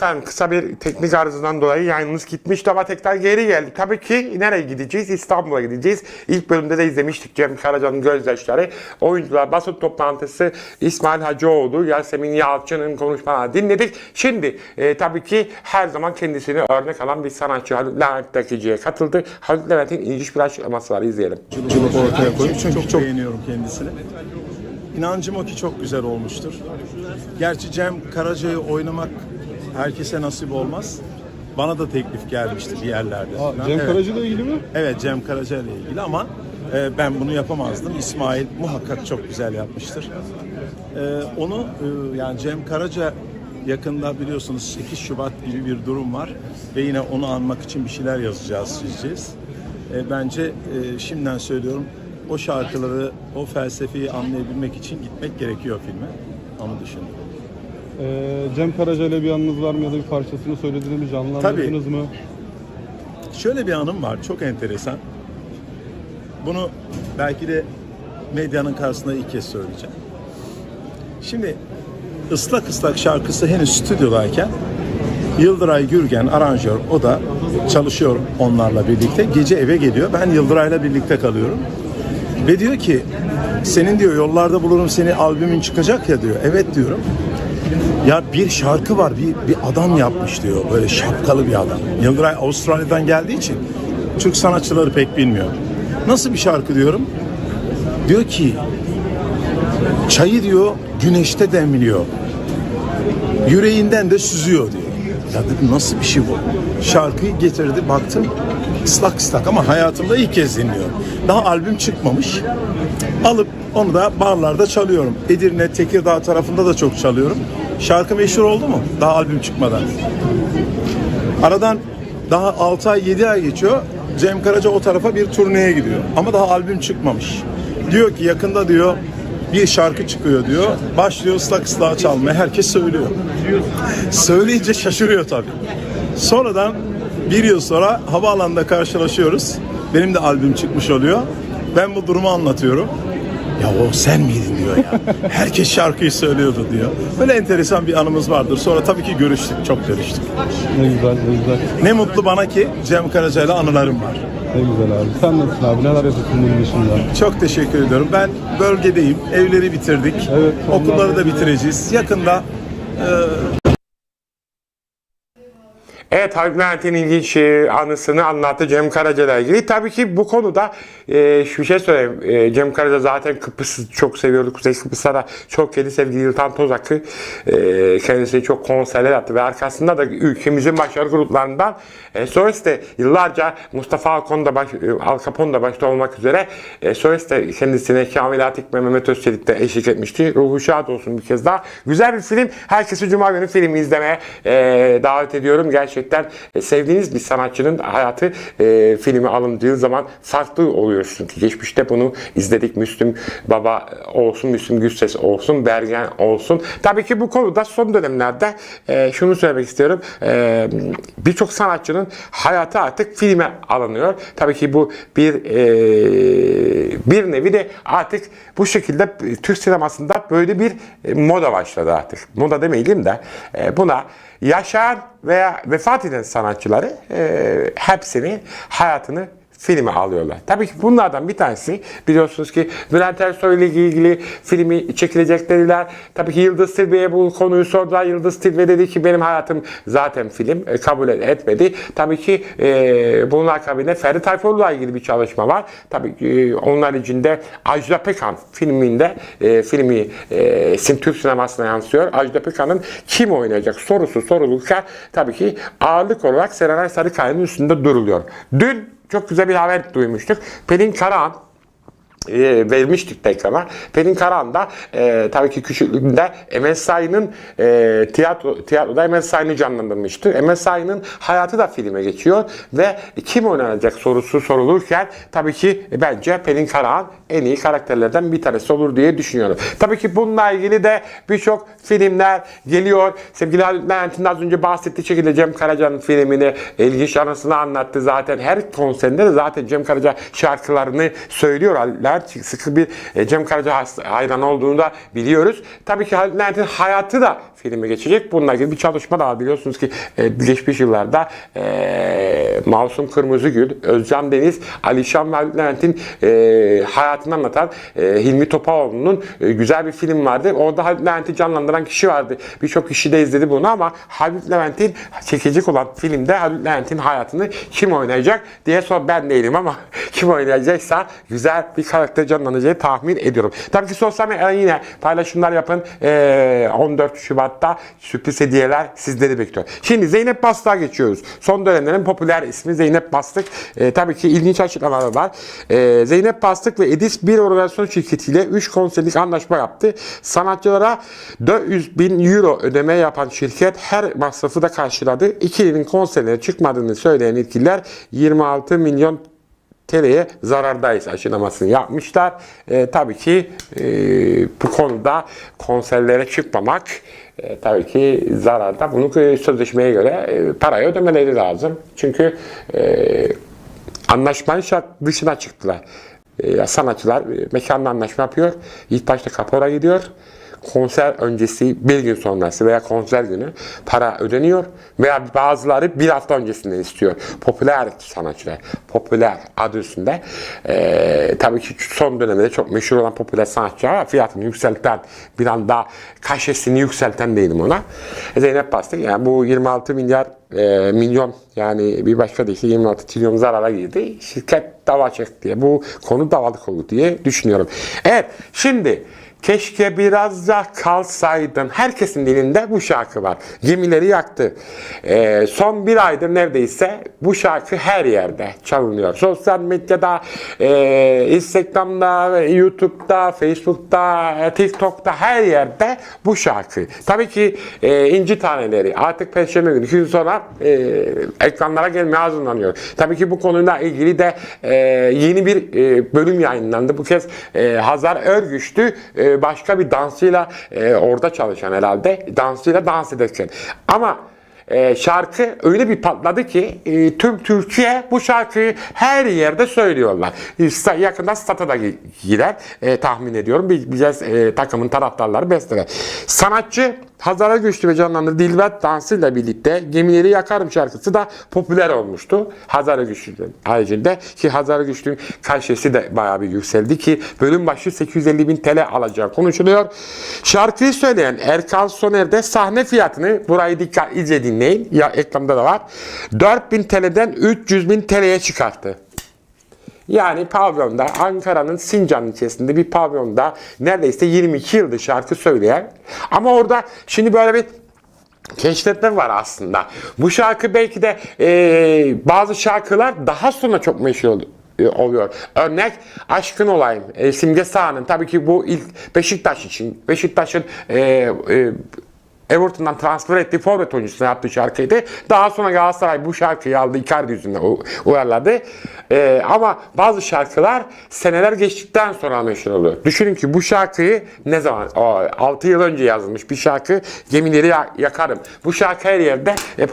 Efendim kısa bir teknik arızadan dolayı yayınımız gitmişti ama tekrar geri geldik. Tabii ki nereye gideceğiz? İstanbul'a gideceğiz. İlk bölümde de izlemiştik Cem Karaca'nın gözyaşları. Oyuncular basın toplantısı İsmail Hacıoğlu, Yasemin Yalçın'ın konuşmalarını dinledik. Şimdi e, tabii ki her zaman kendisini örnek alan bir sanatçı Haluk Levent Dakici'ye katıldı. Haluk Levent'in ilginç bir açıklaması var izleyelim. Cılık ortaya koyup çünkü çok beğeniyorum kendisini. İnancım o ki çok güzel olmuştur. Gerçi Cem Karaca'yı oynamak herkese nasip olmaz. Bana da teklif gelmişti bir yerlerde. Aa. Cem evet. Karaca ile ilgili mi? Evet Cem Karaca ile ilgili ama e, ben bunu yapamazdım. İsmail muhakkak çok güzel yapmıştır. E, onu e, yani Cem Karaca yakında biliyorsunuz 8 Şubat gibi bir durum var ve yine onu anmak için bir şeyler yazacağız, çizeceğiz. E, bence e, şimdiden söylüyorum o şarkıları, o felsefeyi anlayabilmek için gitmek gerekiyor filme. Onu düşündüm. Ee, Cem Karaca ile bir anınız var mı ya da bir parçasını söylediğiniz mi? Canlandırdınız mı? Şöyle bir anım var, çok enteresan. Bunu belki de medyanın karşısında ilk kez söyleyeceğim. Şimdi ıslak ıslak şarkısı henüz stüdyodayken Yıldıray Gürgen aranjör o da çalışıyor onlarla birlikte. Gece eve geliyor. Ben Yıldıray'la birlikte kalıyorum. Ve diyor ki senin diyor yollarda bulurum seni albümün çıkacak ya diyor. Evet diyorum. Ya bir şarkı var bir, bir adam yapmış diyor. Böyle şapkalı bir adam. Yıldıray Avustralya'dan geldiği için Türk sanatçıları pek bilmiyor. Nasıl bir şarkı diyorum. Diyor ki çayı diyor güneşte demliyor. Yüreğinden de süzüyor diyor. Ya dedim nasıl bir şey bu? Şarkıyı getirdi baktım ıslak ıslak ama hayatımda ilk kez dinliyorum. Daha albüm çıkmamış. Alıp onu da barlarda çalıyorum. Edirne, Tekirdağ tarafında da çok çalıyorum. Şarkı meşhur oldu mu? Daha albüm çıkmadan. Aradan daha 6 ay 7 ay geçiyor. Cem Karaca o tarafa bir turneye gidiyor. Ama daha albüm çıkmamış. Diyor ki yakında diyor bir şarkı çıkıyor diyor. Başlıyor ıslak ıslak çalmaya. Herkes söylüyor. Söyleyince şaşırıyor tabii. Sonradan bir yıl sonra havaalanında karşılaşıyoruz. Benim de albüm çıkmış oluyor. Ben bu durumu anlatıyorum. Ya o sen miydin diyor ya. Herkes şarkıyı söylüyordu diyor. Böyle enteresan bir anımız vardır. Sonra tabii ki görüştük, çok görüştük. Ne güzel, ne güzel. Ne mutlu bana ki Cem Karaca'yla anılarım var. Ne güzel abi. Sen nasılsın abi? Neler yapıyorsun bunun dışında? Çok teşekkür ediyorum. Ben bölgedeyim. Evleri bitirdik. Evet, Okulları da bitireceğiz. Yakında Evet Levent'in ilginç e, anısını anlattı Cem Karaca ile ilgili. Tabii ki bu konuda e, şu şey söyleyeyim. E, Cem Karaca zaten Kıbrıs'ı çok seviyordu. Kuzey Kıbrıs'ta da çok kedi sevgili Yıltan Tozak'ı e, kendisi çok konserler yaptı ve arkasında da ülkemizin başarı gruplarından e, Soeste yıllarca Mustafa Alkon da baş, e, Al Capone da başta olmak üzere e, Soeste kendisine Kamil Atik ve Mehmet Özçelik de eşlik etmişti. Ruhu şad olsun bir kez daha. Güzel bir film. Herkesi Cuma günü filmi izlemeye e, davet ediyorum. Gerçekten e, sevdiğiniz bir sanatçının hayatı e, filmi alındığı zaman farklı oluyor çünkü. Geçmişte bunu izledik. Müslüm Baba olsun, Müslüm Gürses olsun, Bergen olsun. Tabii ki bu konuda son dönemlerde e, şunu söylemek istiyorum. E, Birçok sanatçının hayatı artık filme alınıyor. Tabii ki bu bir e, bir nevi de artık bu şekilde Türk sinemasında böyle bir e, moda başladı artık. Moda demeyelim de e, buna yaşayan veya vefat eden sanatçıları e, hepsini hayatını filme alıyorlar. Tabii ki bunlardan bir tanesi biliyorsunuz ki Bülent Ersoy ile ilgili filmi çekilecek dediler. Tabii ki Yıldız Tilbe'ye bu konuyu sordular. Yıldız Tilbe dedi ki benim hayatım zaten film e, kabul etmedi. Tabii ki e, bunun akabinde Ferdi Tayfur'la ilgili bir çalışma var. Tabii e, onlar içinde Ajda Pekkan filminde e, filmi e, Türk sinemasına yansıyor. Ajda Pekkan'ın kim oynayacak sorusu sorulurken tabii ki ağırlık olarak Serenay Sarıkaya'nın üstünde duruluyor. Dün çok güzel bir haber duymuştuk. Pelin Karahan e, vermiştik de ekrana. Pelin Karahan da e, tabii ki küçüklüğünde Sayın'ın e, tiyatro, tiyatroda Sayın'ı canlandırmıştı. Sayın'ın hayatı da filme geçiyor ve kim oynanacak sorusu sorulurken tabii ki bence Pelin Karahan en iyi karakterlerden bir tanesi olur diye düşünüyorum. Tabii ki bununla ilgili de birçok filmler geliyor. Sevgili Levent'in az önce bahsettiği şekilde Cem Karaca'nın filmini ilginç anısını anlattı zaten. Her konserinde de zaten Cem Karaca şarkılarını söylüyor Levent. Kadar sıkı bir e, Cem Karaca hayranı olduğunu da biliyoruz. Tabii ki Halit Levent'in hayatı da filme geçecek. Bununla ilgili bir çalışma da var. Biliyorsunuz ki e, geçmiş yıllarda e, Masum Kırmızıgül, Özcan Deniz, Alişan ve Halit Levent'in e, hayatını anlatan e, Hilmi Topaoğlu'nun e, güzel bir film vardı. Orada Halit Levent'i canlandıran kişi vardı. Birçok kişi de izledi bunu ama Halit Levent'in çekecek olan filmde Halit Levent'in hayatını kim oynayacak diye sor ben değilim ama kim oynayacaksa güzel bir karakter canlanacağı tahmin ediyorum. Tabii ki sosyal medyada yine paylaşımlar yapın. Ee, 14 Şubat'ta sürpriz hediyeler sizleri bekliyor. Şimdi Zeynep Bastık'a geçiyoruz. Son dönemlerin popüler ismi Zeynep Bastık. Ee, tabii ki ilginç açıklamalar var. Ee, Zeynep Bastık ve Edis bir organizasyon şirketiyle 3 konserlik anlaşma yaptı. Sanatçılara 400 bin euro ödeme yapan şirket her masrafı da karşıladı. İkilinin konserlere çıkmadığını söyleyen yetkililer 26 milyon TL'ye zarardayız aşılamasını yapmışlar. E, tabii ki e, bu konuda konserlere çıkmamak e, tabii ki zararda. Bunu e, sözleşmeye göre e, parayı ödemeleri lazım. Çünkü e, anlaşmanın şart dışına çıktılar. E, sanatçılar e, mekanda anlaşma yapıyor. İlk başta kapora gidiyor. Konser öncesi bir gün sonrası veya konser günü para ödeniyor veya bazıları bir hafta öncesinden istiyor. Popüler sanatçılar, popüler adı üstünde. E, tabii ki son dönemde çok meşhur olan popüler sanatçılar. Fiyatını yükselten, bir anda kaşesini yükselten değilim ona. Zeynep Bastık yani bu 26 milyar e, milyon yani bir başka deyişle 26 trilyon zarara girdi. Şirket dava çekti diye. Bu konu davalık oldu diye düşünüyorum. Evet şimdi Keşke biraz da kalsaydın. Herkesin dilinde bu şarkı var. Gemileri yaktı. E, son bir aydır neredeyse bu şarkı her yerde çalınıyor. Sosyal medyada, e, Instagram'da, YouTube'da, Facebook'ta, e, TikTok'ta her yerde bu şarkı. Tabii ki e, inci taneleri artık Perşembe günü iki gün sonra e, ekranlara gelmeye hazırlanıyor. Tabii ki bu konuyla ilgili de e, yeni bir e, bölüm yayınlandı. Bu kez e, Hazar Örgüçlü e, başka bir dansıyla e, orada çalışan herhalde dansıyla dans ederken. Ama e, şarkı öyle bir patladı ki e, tüm Türkiye bu şarkıyı her yerde söylüyorlar. E, yakında stata da gi- girer e, tahmin ediyorum. Bir, bir e, takımın taraftarları besteler. Sanatçı Hazara Güçlü ve canlandırdığı Dilber dansıyla birlikte Gemileri Yakarım şarkısı da popüler olmuştu. Hazara Güçlü'nün haricinde ki Hazara Güçlü'nün kaşesi de bayağı bir yükseldi ki bölüm başı 850 bin TL alacağı konuşuluyor. Şarkıyı söyleyen Erkan Soner de sahne fiyatını burayı dikkat iyice dinleyin. Ya ekranda da var. 4000 TL'den 300 bin TL'ye çıkarttı. Yani pavyonda Ankara'nın Sincan ilçesinde bir pavyonda neredeyse 22 yıldır şarkı söyleyen ama orada şimdi böyle bir keşfetme var aslında. Bu şarkı belki de e, bazı şarkılar daha sonra çok meşhur oldu e, oluyor. Örnek Aşkın Olayım. E, Simge Sağ'ın tabii ki bu ilk Beşiktaş için. Beşiktaş'ın e, e, Everton'dan transfer ettiği forvet oyuncusuna yaptığı şarkıydı. Daha sonra Galatasaray bu şarkıyı aldı. Icardi yüzünden uyarladı. Ee, ama bazı şarkılar seneler geçtikten sonra meşhur oluyor. Düşünün ki bu şarkıyı ne zaman? O, 6 yıl önce yazılmış bir şarkı. Gemileri ya- yakarım. Bu şarkı her yerde e,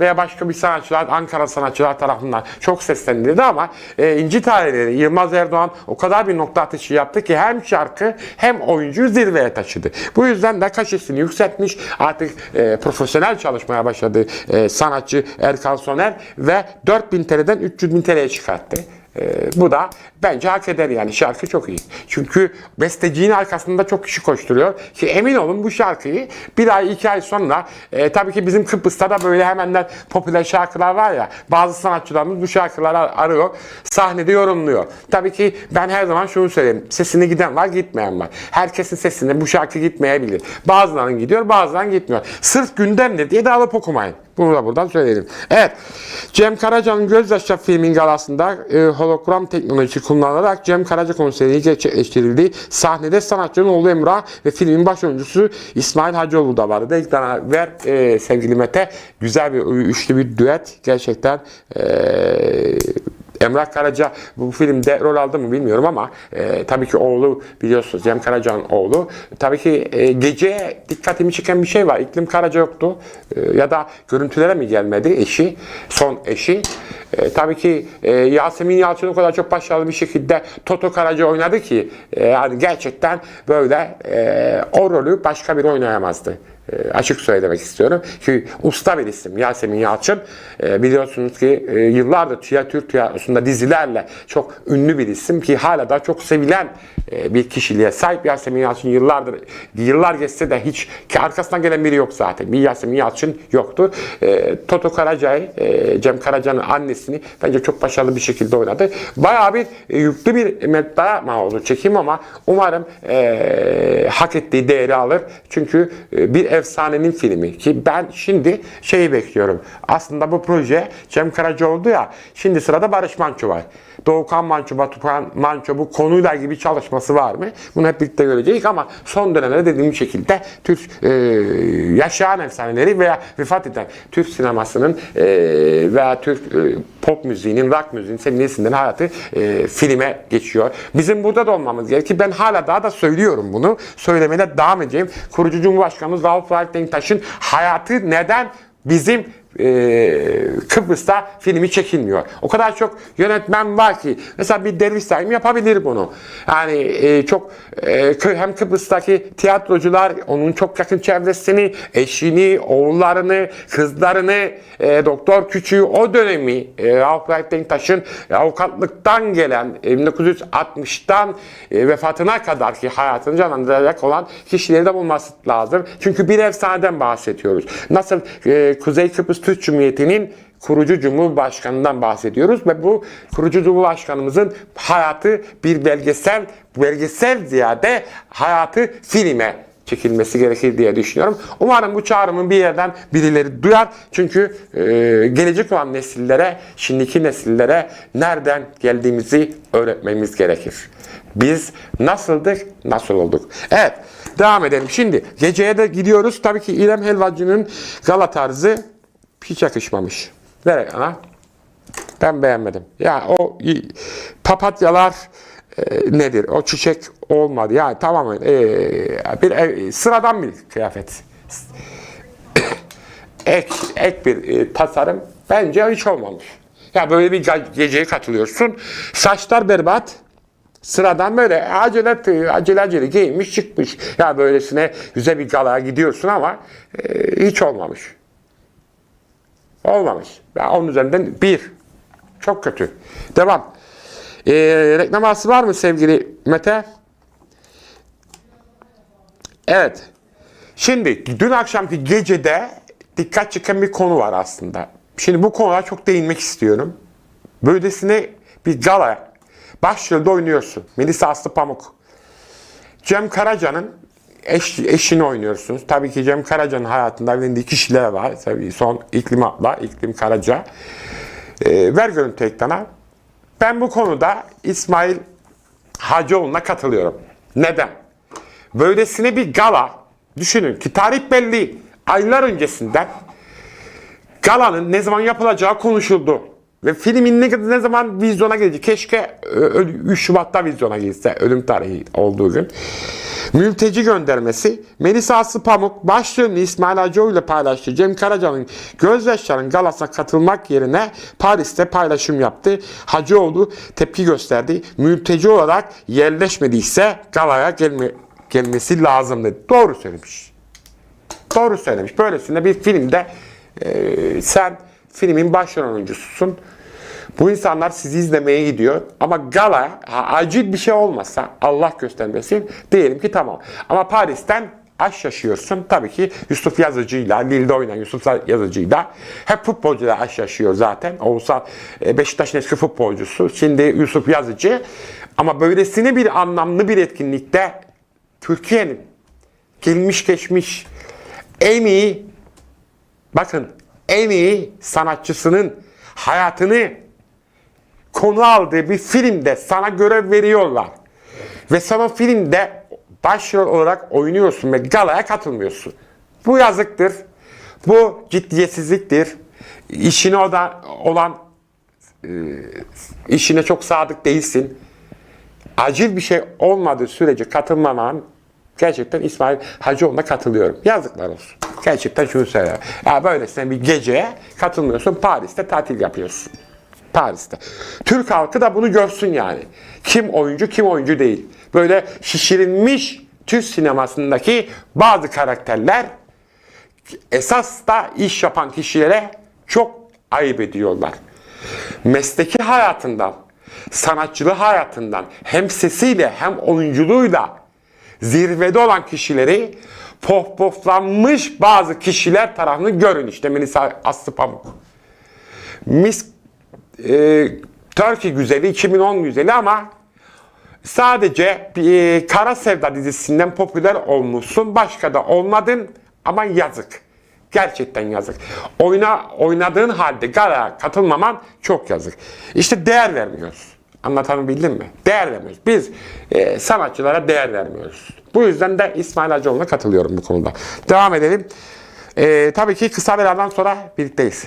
veya başka bir sanatçılar, Ankara sanatçılar tarafından çok seslendirildi ama e, İnci Taneleri Yılmaz Erdoğan o kadar bir nokta atışı yaptı ki hem şarkı hem oyuncuyu zirveye taşıdı. Bu yüzden de kaşesini yükseltmiş. Artık e, profesyonel çalışmaya başladı e, sanatçı Erkan Soner ve 4000 TL'den 300 bin TL'ye çıkarttı. E, bu da bence hak eder yani şarkı çok iyi. Çünkü bestecinin arkasında çok kişi koşturuyor. Ki emin olun bu şarkıyı bir ay iki ay sonra e, tabii ki bizim Kıbrıs'ta da böyle hemenden popüler şarkılar var ya bazı sanatçılarımız bu şarkıları ar- arıyor sahnede yorumluyor. Tabii ki ben her zaman şunu söyleyeyim. Sesine giden var gitmeyen var. Herkesin sesine bu şarkı gitmeyebilir. Bazılarının gidiyor bazılarının gitmiyor. Sırf gündemdir diye de alıp okumayın. Bunu da buradan söyleyelim. Evet. Cem Karaca'nın Gözyaşı filmin galasında e, hologram teknolojisi kullanılarak Cem Karaca konseri gerçekleştirildi. Sahnede sanatçının oğlu Emrah ve filmin baş oyuncusu İsmail Hacıoğlu da vardı. Ekrana ver e, sevgili Mete. Güzel bir üçlü bir düet. Gerçekten e, Emrah Karaca bu filmde rol aldı mı bilmiyorum ama e, tabii ki oğlu biliyorsunuz Cem Karaca'nın oğlu. Tabii ki e, gece dikkatimi çeken bir şey var. İklim Karaca yoktu. E, ya da görüntülere mi gelmedi eşi, son eşi. E, tabii ki e, Yasemin Yalçın o kadar çok başarılı bir şekilde Toto Karaca oynadı ki e, yani gerçekten böyle e, o rolü başka biri oynayamazdı. E, açık söylemek istiyorum. Ki usta bir isim Yasemin Yalçın. E, biliyorsunuz ki e, yıllardır tiyatro Türk tiyatrosunda dizilerle çok ünlü bir isim ki hala da çok sevilen e, bir kişiliğe sahip Yasemin Yalçın yıllardır yıllar geçse de hiç ki arkasından gelen biri yok zaten. Bir Yasemin Yalçın yoktu. E, Toto Karaca'yı, e, Cem Karaca'nın annesini bence çok başarılı bir şekilde oynadı. Bayağı bir yüklü bir meblağ oldu çekim ama umarım hak ettiği değeri alır. Çünkü bir efsanenin filmi ki ben şimdi şeyi bekliyorum. Aslında bu proje Cem Karaca oldu ya şimdi sırada Barış Manço var. Doğukan Manço, Batuhan Manço bu konuyla ilgili bir çalışması var mı? Bunu hep birlikte göreceğiz ama son dönemde dediğim şekilde Türk e, yaşayan efsaneleri veya vefat eden Türk sinemasının e, veya Türk e, pop müziğinin, rock müziğinin sevgilisinden hayatı e, filme geçiyor. Bizim burada da olmamız gerekir. Ben hala daha da söylüyorum bunu. Söylemeye de devam edeceğim. Kurucu Cumhurbaşkanımız Rauf Raif Denktaş'ın hayatı neden bizim e, Kıbrıs'ta filmi çekilmiyor. O kadar çok yönetmen var ki mesela bir Derviş Saim yapabilir bunu. Yani e, çok e, hem Kıbrıs'taki tiyatrocular onun çok yakın çevresini, eşini, oğullarını, kızlarını, e, Doktor Küçüğü o dönemi e, Denktaş'ın avukatlıktan gelen e, 1960'tan e, vefatına kadar ki hayatını canlandıracak olan kişileri de bulması lazım. Çünkü bir efsaneden bahsediyoruz. Nasıl Kuzey Kıbrıs Türk Cumhuriyeti'nin kurucu cumhurbaşkanından bahsediyoruz ve bu kurucu cumhurbaşkanımızın hayatı bir belgesel, belgesel ziyade hayatı filme çekilmesi gerekir diye düşünüyorum. Umarım bu çağrımın bir yerden birileri duyar. Çünkü e, gelecek olan nesillere, şimdiki nesillere nereden geldiğimizi öğretmemiz gerekir. Biz nasıldık, nasıl olduk? Evet, devam edelim. Şimdi geceye de gidiyoruz. Tabii ki İrem Helvacı'nın gala tarzı hiç yakışmamış. Ver ana. Ben beğenmedim. Ya o papatyalar e, nedir? O çiçek olmadı. Yani tamamen e, bir e, sıradan bir kıyafet. ek, ek bir e, tasarım bence hiç olmamış. Ya böyle bir ge- geceye katılıyorsun. Saçlar berbat. Sıradan böyle acele acele acele giyinmiş çıkmış. Ya böylesine güzel bir galaya gidiyorsun ama e, hiç olmamış. Olmamış. Ya onun üzerinden bir. Çok kötü. Devam. Ee, reklam var mı sevgili Mete? Evet. Şimdi dün akşamki gecede dikkat çeken bir konu var aslında. Şimdi bu konuya çok değinmek istiyorum. Böylesine bir gala başrolde oynuyorsun. Melisa Aslı Pamuk. Cem Karaca'nın eş, eşini oynuyorsunuz. Tabii ki Cem Karaca'nın hayatında evlendiği kişiler var. Tabii son İklim Atla, İklim Karaca. Ee, ver görüntü ekrana. Ben bu konuda İsmail Hacıoğlu'na katılıyorum. Neden? Böylesine bir gala, düşünün ki tarih belli. Aylar öncesinden galanın ne zaman yapılacağı konuşuldu. Ve filmin ne, ne zaman vizyona gelecek? Keşke ö- ö- 3 Şubat'ta vizyona girse. Ölüm tarihi olduğu gün. Mülteci göndermesi. Melisa Aslı Pamuk başrolünü İsmail Hacıoğlu ile paylaştı. Cem Karaca'nın Gözyaşları'nın galasına katılmak yerine Paris'te paylaşım yaptı. Hacıoğlu tepki gösterdi. Mülteci olarak yerleşmediyse galaya gelme, gelmesi lazımdı. Doğru söylemiş. Doğru söylemiş. Böylesine bir filmde e, sen filmin başrol oyuncususun. Bu insanlar sizi izlemeye gidiyor. Ama gala acil bir şey olmasa Allah göstermesin diyelim ki tamam. Ama Paris'ten aş yaşıyorsun. Tabii ki Yusuf Yazıcı'yla, Lille'de oynayan Yusuf Yazıcı'yla hep futbolcular aş yaşıyor zaten. Oğuzhan e, Beşiktaş'ın eski futbolcusu. Şimdi Yusuf Yazıcı. Ama böylesine bir anlamlı bir etkinlikte Türkiye'nin gelmiş geçmiş en iyi bakın en iyi sanatçısının hayatını konu aldığı bir filmde sana görev veriyorlar. Ve sen o filmde başrol olarak oynuyorsun ve galaya katılmıyorsun. Bu yazıktır. Bu ciddiyetsizliktir. İşine oda- olan işine çok sadık değilsin. Acil bir şey olmadığı sürece katılmaman gerçekten İsmail Hacıoğlu'na katılıyorum. Yazıklar olsun. Gerçekten şunu söylüyorum. Ya böylesine bir geceye katılmıyorsun. Paris'te tatil yapıyorsun. Paris'te. Türk halkı da bunu görsün yani. Kim oyuncu kim oyuncu değil. Böyle şişirilmiş Türk sinemasındaki bazı karakterler esas da iş yapan kişilere çok ayıp ediyorlar. Mesleki hayatından, sanatçılığı hayatından hem sesiyle hem oyunculuğuyla zirvede olan kişileri pohpohlanmış bazı kişiler tarafını görün işte Melisa Aslı Pamuk. Miss e, Turkey güzeli, 2010 güzeli ama sadece e, Kara Sevda dizisinden popüler olmuşsun. Başka da olmadın ama yazık. Gerçekten yazık. Oyna oynadığın halde gara katılmaman çok yazık. İşte değer vermiyoruz. Anlatabildim mi? Değer vermiyoruz. Biz e, sanatçılara değer vermiyoruz. Bu yüzden de İsmail Hacıoğlu'na katılıyorum bu konuda. Devam edelim. E, tabii ki kısa bir aradan sonra birlikteyiz.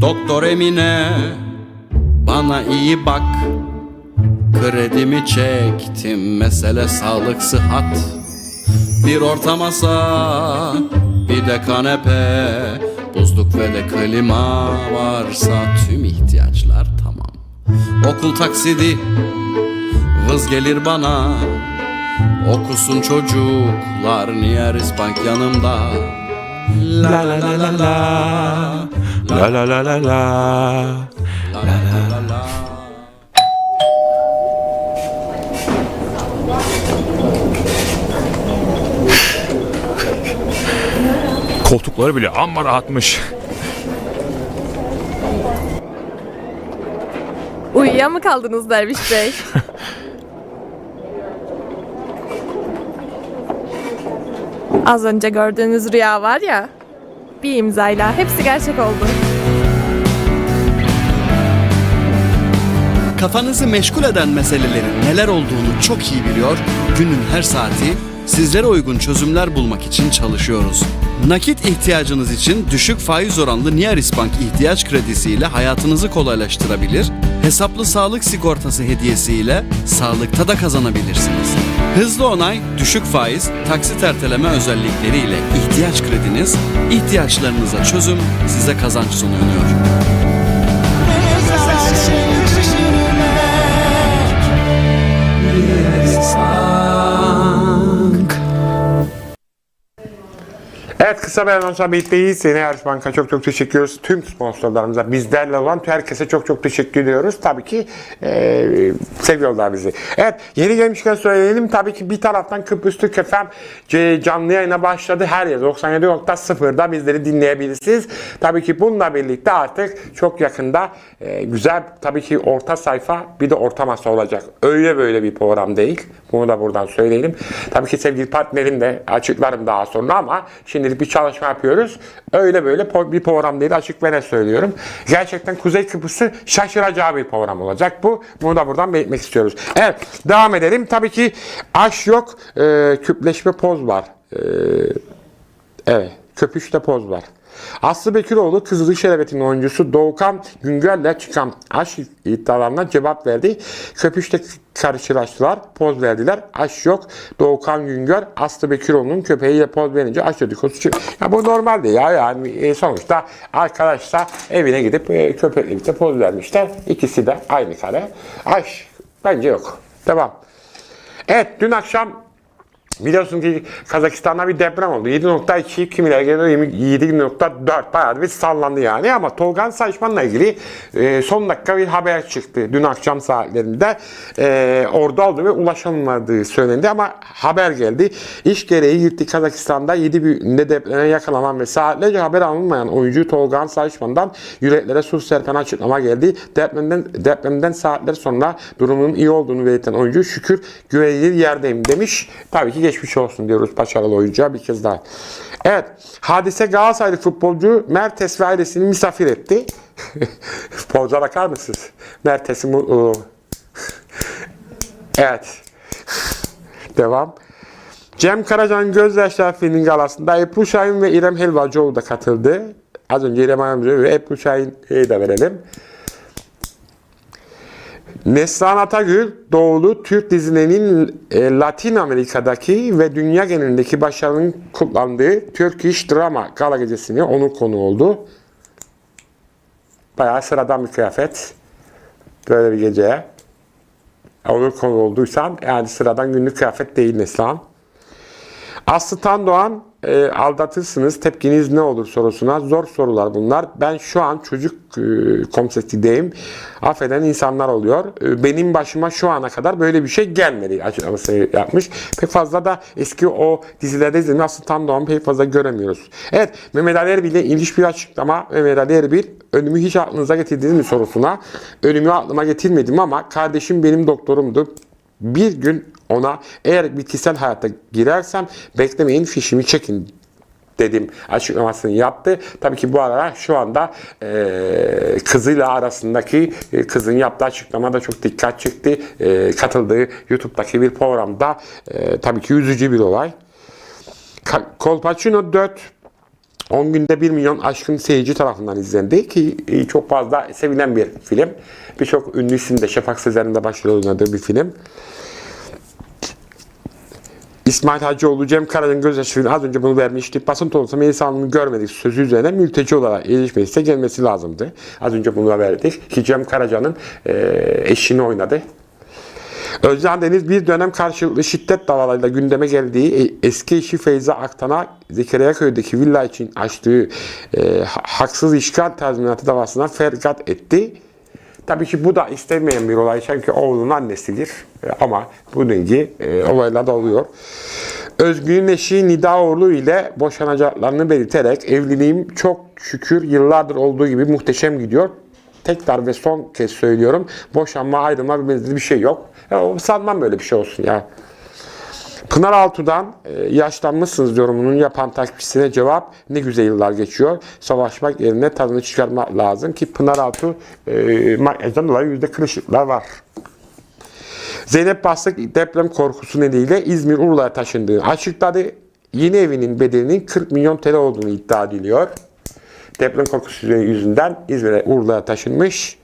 Doktor Emine bana iyi bak. Kredimi çektim mesele sağlık sıhhat Bir orta masa bir de kanepe. Buzluk ve de klima varsa tüm ihtiyaçlar tamam. Okul taksidi vız gelir bana. Okusun çocuklar niye Bank yanımda? La la la la. La La la la la. La. La la la la Koltukları bile amma rahatmış. Uyuya mı kaldınız Derviş Bey? Az önce gördüğünüz rüya var ya, bir imzayla hepsi gerçek oldu. Kafanızı meşgul eden meselelerin neler olduğunu çok iyi biliyor, günün her saati sizlere uygun çözümler bulmak için çalışıyoruz. Nakit ihtiyacınız için düşük faiz oranlı Niaris Bank ihtiyaç kredisiyle hayatınızı kolaylaştırabilir, hesaplı sağlık sigortası hediyesiyle sağlıkta da kazanabilirsiniz. Hızlı onay, düşük faiz, taksit erteleme özellikleriyle ihtiyaç krediniz, ihtiyaçlarınıza çözüm, size kazanç sunuyor. Evet kısa bir anonsla birlikteyiz. Seni Erş Bank'a çok çok teşekkür ediyoruz. Tüm sponsorlarımıza, bizlerle olan herkese çok çok teşekkür ediyoruz. Tabii ki e, seviyorlar bizi. Evet yeni gelmişken söyleyelim. Tabii ki bir taraftan Kıbrıs Türk FM canlı yayına başladı. Her yer 97.0'da bizleri dinleyebilirsiniz. Tabii ki bununla birlikte artık çok yakında e, güzel tabii ki orta sayfa bir de orta masa olacak. Öyle böyle bir program değil. Bunu da buradan söyleyelim. Tabii ki sevgili partnerim de açıklarım daha sonra ama şimdilik bir çalışma yapıyoruz. Öyle böyle bir program değil açık ve ne söylüyorum. Gerçekten Kuzey Kıbrıs'ı şaşıracağı bir program olacak bu. Bunu da buradan belirtmek istiyoruz. Evet devam edelim. Tabii ki aş yok. E, küpleşme poz var. E, Evet, köpüşte poz var. Aslı Bekiroğlu Kızılcık Şerbeti'nin oyuncusu Doğukan Güngör'le çıkan aşk iddialarına cevap verdi. Köpüşte karşılaştılar, poz verdiler. Aşk yok. Doğukan Güngör Aslı Bekiroğlu'nun köpeğiyle poz verince aşk dedikodusu çıktı. Ya bu normaldi ya yani e, sonuçta arkadaşlar evine gidip e, köpekle birlikte poz vermişler. İkisi de aynı kare. Aşk bence yok. Devam. Evet dün akşam Biliyorsun ki Kazakistan'da bir deprem oldu. 7.2 kimiler geliyor 7.4 bayağı bir sallandı yani ama Tolgan Saçman'la ilgili e, son dakika bir haber çıktı dün akşam saatlerinde. E, orada oldu ve ulaşılmadığı söylendi ama haber geldi. İş gereği gitti Kazakistan'da 7 büyüklüğünde depreme yakalanan ve saatlerce haber alınmayan oyuncu Tolgan Saçman'dan yüreklere su serpen açıklama geldi. Depremden, depremden saatler sonra durumunun iyi olduğunu belirten oyuncu şükür güvenilir yerdeyim demiş. Tabii ki geçmiş olsun diyoruz başarılı oyuncuya bir kez daha. Evet. Hadise Galatasaraylı futbolcu Mertes ve ailesini misafir etti. Futbolcuya bakar mısınız? Mertes'in bu... Evet. Devam. Cem Karacan Gözyaşlar filminin galasında Ebru Şahin ve İrem Helvacıoğlu da katıldı. Az önce İrem Helvacıoğlu ve Ebru Şahin'i de verelim. Neslihan Atagül doğulu Türk dizilerinin e, Latin Amerika'daki ve dünya genelindeki başarının kullandığı Turkish Drama Gala gecesine onun konu oldu. Bayağı sıradan bir kıyafet. Böyle bir geceye. Onun konu olduysan yani sıradan günlük kıyafet değil Neslihan. Aslı Tandoğan e, aldatırsınız tepkiniz ne olur sorusuna zor sorular bunlar. Ben şu an çocuk e, kompleksindeyim. Affeden insanlar oluyor. E, benim başıma şu ana kadar böyle bir şey gelmedi açıklaması yapmış. Pek fazla da eski o dizilerde izlediğim Aslı Tandoğan'ı pek fazla göremiyoruz. Evet Mehmet Ali Erbil ilginç bir açıklama. Mehmet Ali Erbil ölümü hiç aklınıza getirdiniz mi sorusuna. Ölümü aklıma getirmedim ama kardeşim benim doktorumdu. Bir gün ona eğer bitkisel hayata girersem beklemeyin fişimi çekin dedim açıklamasını yaptı. Tabii ki bu arada şu anda e, kızıyla arasındaki e, kızın yaptığı açıklama da çok dikkat çekti. E, katıldığı YouTube'daki bir programda e, tabii ki üzücü bir olay. Colpacino 4 10 günde 1 milyon aşkın seyirci tarafından izlendi ki çok fazla sevilen bir film. Birçok ünlü isim de Şafak Sezer'in de başrol oynadığı bir film. İsmail Hacıoğlu, Cem Kara'nın gözyaşı filmi az önce bunu vermiştik. Basın toplantısı Melisa Hanım'ın görmedik sözü üzerine mülteci olarak iyileşmesi gelmesi lazımdı. Az önce bunu verdik. Ki Cem Karaca'nın e, eşini oynadı. Özcan Deniz bir dönem karşılıklı şiddet davalarıyla gündeme geldiği e, eski eşi Feyza Aktan'a Zekeriya Köy'deki villa için açtığı e, ha- haksız işgal tazminatı davasına feragat etti. Tabii ki bu da istenmeyen bir olay çünkü oğlunun annesidir. E, ama bunun gibi e, olaylar da oluyor. Özgür'ün eşi Nida Uğurlu ile boşanacaklarını belirterek evliliğim çok şükür yıllardır olduğu gibi muhteşem gidiyor. Tekrar ve son kez söylüyorum. Boşanma, ayrılma bir bir şey yok. Ya, sanmam böyle bir şey olsun ya. Pınar Altu'dan e, yaşlanmışsınız yorumunun yapan takipçisine cevap ne güzel yıllar geçiyor. Savaşmak yerine tadını çıkarmak lazım ki Pınar Altu e, makyajdan dolayı yüzde kırışıklar var. Zeynep Bastık deprem korkusu nedeniyle İzmir Urla'ya taşındığı açıkladı. Yeni evinin bedelinin 40 milyon TL olduğunu iddia ediliyor. Deprem korkusu yüzünden İzmir'e Urla'ya taşınmış.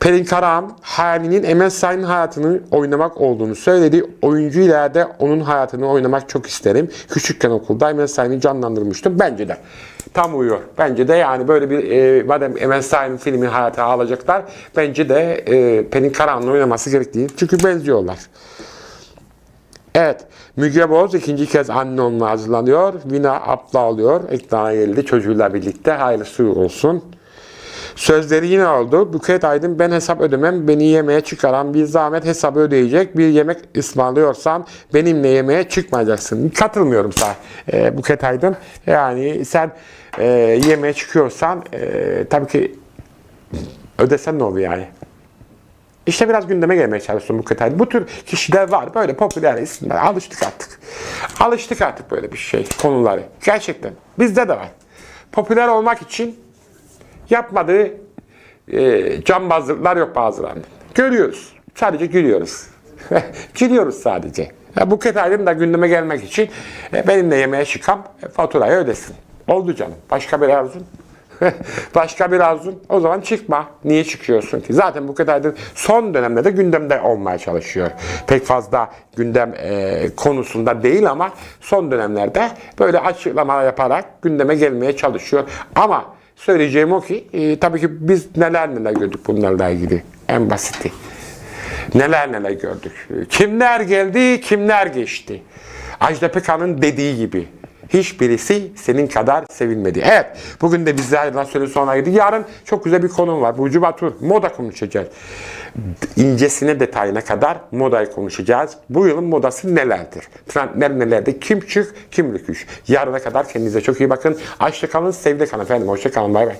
Pelin Karahan hayalinin Sayın hayatını oynamak olduğunu söyledi. Oyuncu ileride onun hayatını oynamak çok isterim. Küçükken okulda Emel Sayın'ı canlandırmıştım. Bence de. Tam uyuyor. Bence de yani böyle bir e, madem Sayın filmi hayata alacaklar bence de e, Pelin Karahan'ın oynaması gerektiği. Çünkü benziyorlar. Evet. Müge Boz ikinci kez anne olmaya hazırlanıyor. Vina abla oluyor. Ekrana geldi çocuğuyla birlikte. Hayırlısı olsun. Sözleri yine oldu. Buket Aydın ben hesap ödemem. Beni yemeğe çıkaran bir zahmet hesabı ödeyecek. Bir yemek ısmarlıyorsan benimle yemeğe çıkmayacaksın. Katılmıyorum sana e, Buket Aydın. Yani sen e, yemeğe çıkıyorsan e, tabii ki ödesen ne oluyor yani? İşte biraz gündeme gelmeye çalışıyorum bu kadar. Bu tür kişiler var. Böyle popüler isimler. Alıştık artık. Alıştık artık böyle bir şey. Konuları. Gerçekten. Bizde de var. Popüler olmak için yapmadığı e, cambazlıklar yok bazılarının. Görüyoruz. Sadece gülüyoruz. gülüyoruz sadece. Ya bu Aydın da gündeme gelmek için e, benimle yemeğe çıkam, e, faturayı ödesin. Oldu canım. Başka bir arzun? Başka bir arzun? O zaman çıkma. Niye çıkıyorsun ki? Zaten bu Aydın son dönemde de gündemde olmaya çalışıyor. Pek fazla gündem e, konusunda değil ama son dönemlerde böyle açıklamalar yaparak gündeme gelmeye çalışıyor. Ama söyleyeceğim o ki e, tabii ki biz neler neler gördük bunlarla ilgili. En basiti. Neler neler gördük. Kimler geldi, kimler geçti. Ajda Pekkan'ın dediği gibi. Hiçbirisi senin kadar sevilmedi. Evet, bugün de bizlerden söyle sona girdik. Yarın çok güzel bir konum var. Burcu Batur, moda konuşacağız. İncesine detayına kadar modayı konuşacağız. Bu yılın modası nelerdir? Trendler nelerdir? Kim çık, kim rüküş? Yarına kadar kendinize çok iyi bakın. Açta kalın, sevde kalın efendim. Hoşça kalın, bay bay.